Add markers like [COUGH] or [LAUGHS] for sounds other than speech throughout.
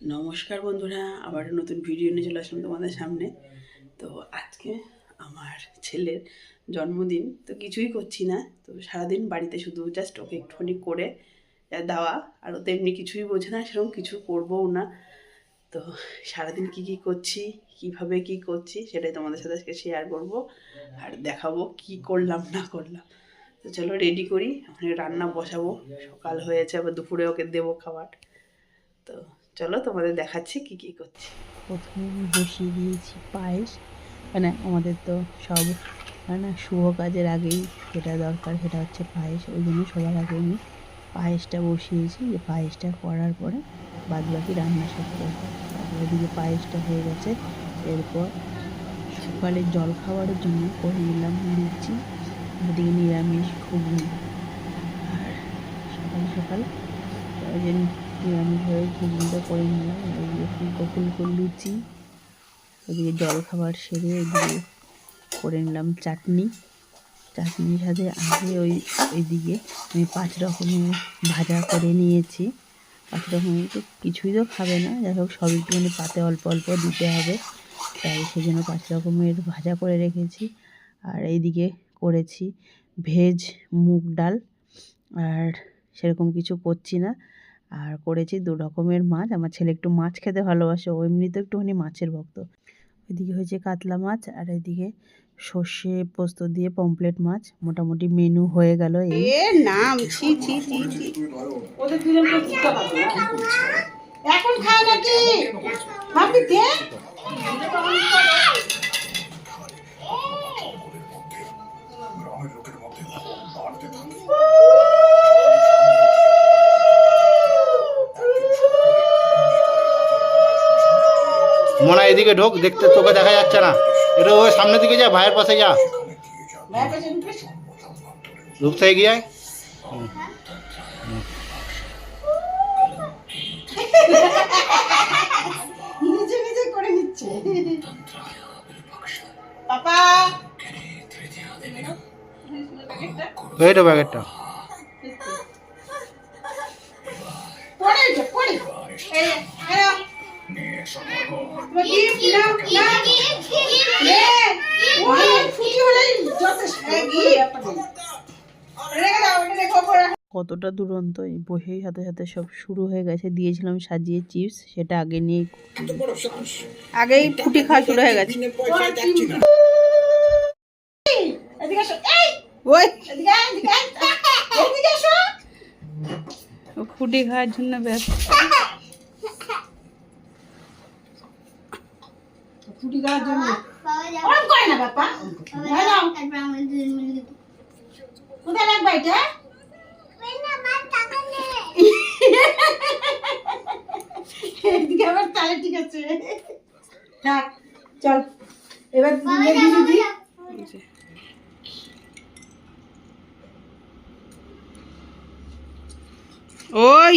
নমস্কার বন্ধুরা, আবার নতুন ভিডিও নিয়ে চলে আসলাম তোমাদের সামনে। তো আজকে আমার ছেলের জন্মদিন, তো কিছুই করছি না। তো সারাদিন বাড়িতে শুধু জাস্ট ওকে একটুখানি করে দেওয়া, আর ও তেমনি কিছুই বোঝে না, সেরকম কিছু করবও না। তো সারাদিন কি কি করছি, কীভাবে কি করছি, সেটাই তোমাদের সাথে আজকে শেয়ার করব, আর দেখাবো কি করলাম, না করলাম। তো চলো রেডি করি, ওখানে রান্না বসাবো, সকাল হয়েছে, আবার দুপুরে ওকে দেবো খাবার। তো চলো তোমাদের দেখাচ্ছি কি কি করছি। প্রথমে বসিয়ে দিয়েছি পায়েস। মানে আমাদের তো সব মানে শুভ কাজের আগেই যেটা দরকার সেটা হচ্ছে পায়েস, ওই জন্য সবার আগে আমি পায়েসটা বসিয়েছি। যে পায়েসটা করার পরে বাদ বাকি রান্না সব করব। ওদিকে পায়েসটা হয়ে গেছে, এরপর সকালে জল খাবারের জন্য করে নিলাম লুচি ওদিকে নিরামিষ ঘুগনি। আর সকাল সকাল নিরামিষ হয়ে ঘুগনিটা করে নিলাম ওইদিকে ফুলকো ফুলকো লুচি, ওদিকে জল খাবার সেরে এদিকে করে নিলাম চাটনি। চাটনির সাথে আগে ওই ওইদিকে আমি পাঁচ রকমের ভাজা করে নিয়েছি। পাঁচ রকমের তো কিছুই তো খাবে না, যাই হোক সব একটুখানি পাতে অল্প অল্প দিতে হবে। তাই সেই জন্য পাঁচ রকমের ভাজা করে রেখেছি। আর এইদিকে করেছি ভেজ মুগ ডাল। আর সেরকম কিছু করছি না। আর করেছি দু রকমের মাছ। আমার ছেলে একটু মাছ খেতে ভালোবাসে ও তো একটুখানি মাছের ভক্ত। ওইদিকে হয়েছে কাতলা মাছ আর এদিকে সর্ষে পোস্ত দিয়ে পমপ্লেট মাছ। মোটামুটি মেনু হয়ে গেল এই। নাম ছি ছি ছি ছি। ওদের দুজনকে এখন খায় নাকি? মোনা এদিকে ঢোক দেখতে তোকে দেখা যাচ্ছে না। এটা ওই সামনের দিকে যা ভাইয়ের পাশে যা। থেকে গিয়ে আয়। নিজে নিজে করে নিচ্ছে। পাপা। এই তো প্যাকেটটা কতটা দুরন্ত এই বসেই সাথে সাথে সব শুরু হয়ে গেছে। দিয়েছিলাম সাজিয়ে চিপস সেটা আগে নিয়ে আগেই ফুটি খাওয়া শুরু হয়ে গেছে। ফুটি খাওয়ার জন্য ব্যস্ত। [LAUGHS] ফুটি খাওয়ার জন্য। ওরম করে না বাপ্পা। কোথায় রাখবা এটা? এদিকে আবার তালে ঠিক আছে। থাক চল। এবার দিদি ওই।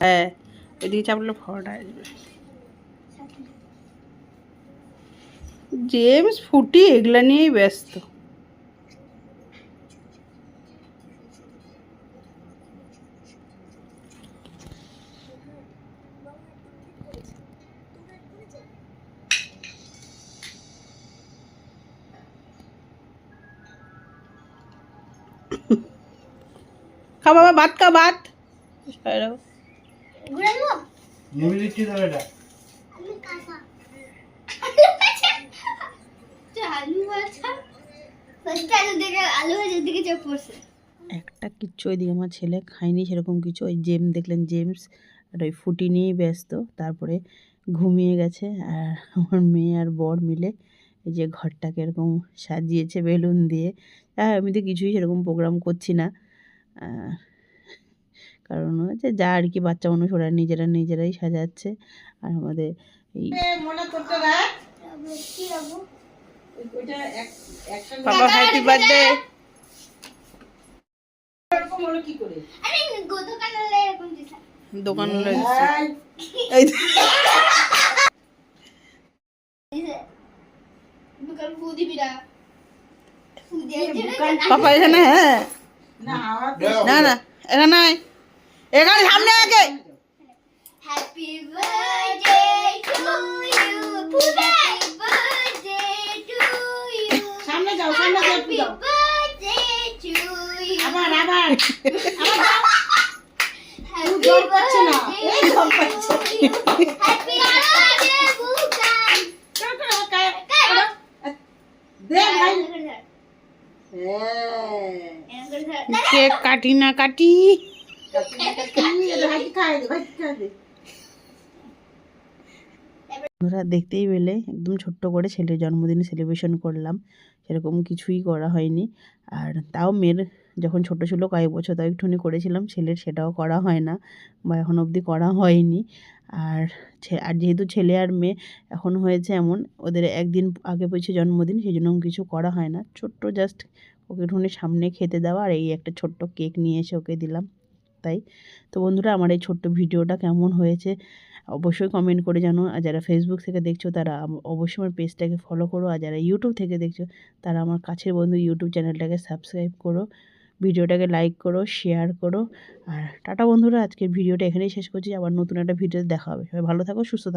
হ্যাঁ এদিকে চাপলে ফটা আসবে জেমস ফুটি এগুলা নিয়েই ব্যস্ত। খা বাবা ভাত খা ভাত। একটা কিচ্ছু ওইদিকে আমার ছেলে খায়নি সেরকম কিছু। ওই জেম দেখলেন জেমস। আর ওই ফুটি নিয়েই ব্যস্ত। তারপরে ঘুমিয়ে গেছে। আর আমার মেয়ে আর বর মিলে এই যে ঘরটাকে এরকম সাজিয়েছে বেলুন দিয়ে। আর আমি তো কিছুই সেরকম প্রোগ্রাম করছি না। কারণ হচ্ছে যা আর কি বাচ্চা মানুষ ওরা নিজেরা নিজেরাই সাজাচ্ছে। আর আমাদের এই বাবা হ্যাপি বার্থডে দোকান পাপা এখানে হ্যাঁ। না না এখানে নাই এখানে সামনে আগে happy birthday to you happy birthday to you সামনে যাও সামনে যাও হ্যাপি বার্থডে টু ইউ আবার আবার হ্যাপি জল পাচ্ছে না। এই জল পাচ্ছে হ্যাপি বার্থডে বুকান দে ভাই কেক কাটি না কাটি। ওরা দেখতেই পেলে, একদম ছোট্ট করে ছেলের জন্মদিন সেলিব্রেশন করলাম। সেরকম কিছুই করা হয়নি। আর তাও মেয়ের যখন ছোট ছিল, কয়েক বছর তাও একটুখানি করেছিলাম, ছেলের সেটাও করা হয় না বা এখন অবধি করা হয়নি। আর আর যেহেতু ছেলে আর মেয়ে, এখন হয়েছে এমন, ওদের একদিন আগে পেয়েছে জন্মদিন, সেই জন্য কিছু করা হয় না। ছোট্ট জাস্ট ওকে একটুখানি সামনে খেতে দেওয়া আর এই একটা ছোট্ট কেক নিয়ে এসে ওকে দিলাম। তাই। তো বন্ধুরা, আমার এই ছোট্ট ভিডিওটা কেমন হয়েছে অবশ্যই কমেন্ট করে জানো। আর যারা ফেসবুক থেকে দেখছ, তারা অবশ্যই আমার পেজটাকে ফলো করো। আর যারা ইউটিউব থেকে দেখছ, তারা আমার কাছের বন্ধু ইউটিউব চ্যানেলটাকে সাবস্ক্রাইব করো। ভিডিওটাকে লাইক করো শেয়ার করো। আর টাটা বন্ধুরা, আজকের ভিডিওটা এখানেই শেষ করছি। আবার নতুন একটা ভিডিও দেখা হবে। সবাই ভালো থাকো, সুস্থ থাকো।